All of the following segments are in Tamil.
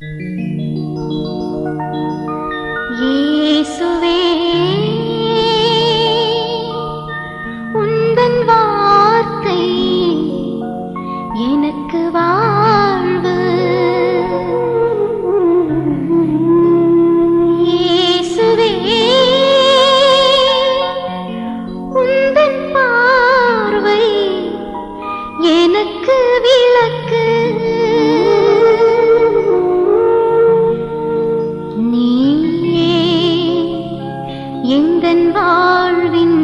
Yeah. எந்தன் வாழ்வின்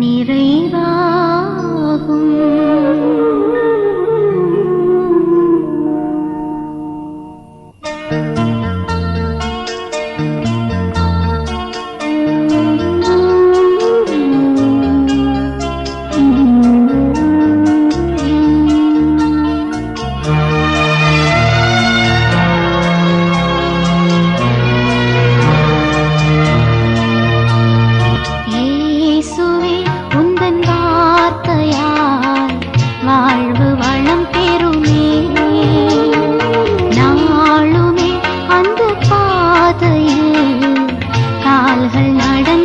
நிறைவாகும்? காதல்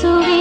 subir.